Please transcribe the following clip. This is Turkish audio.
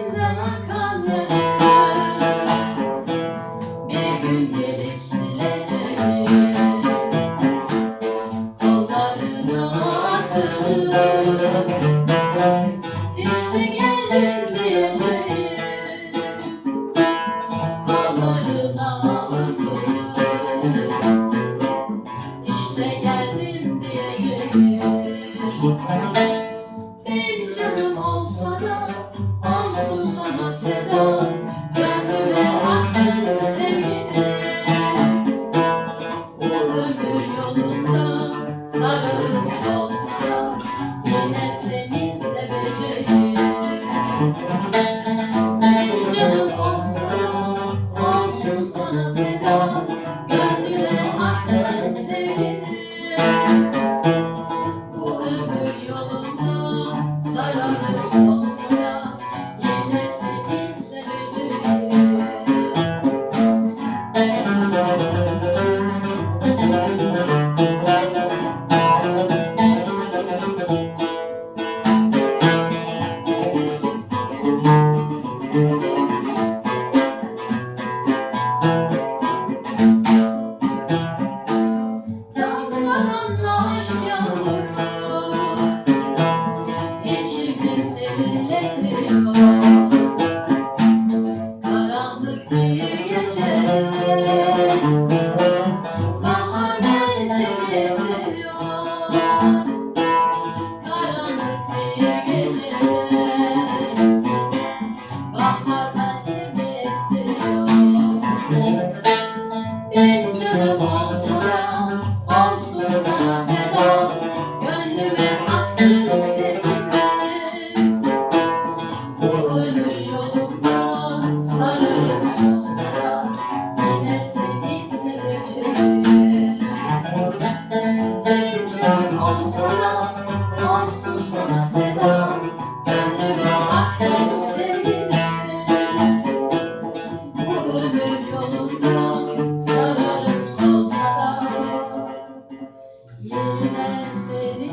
Cinderella. kolunda sararım solsana yine seni seveceğim. Canım olsa olsun sana feda gönlüme haklı sevgilim. Bu ömür yolunda sararım. sana feda Gönlüme aktım sevgine Bu ömür yolunda sararım solsa Yine seni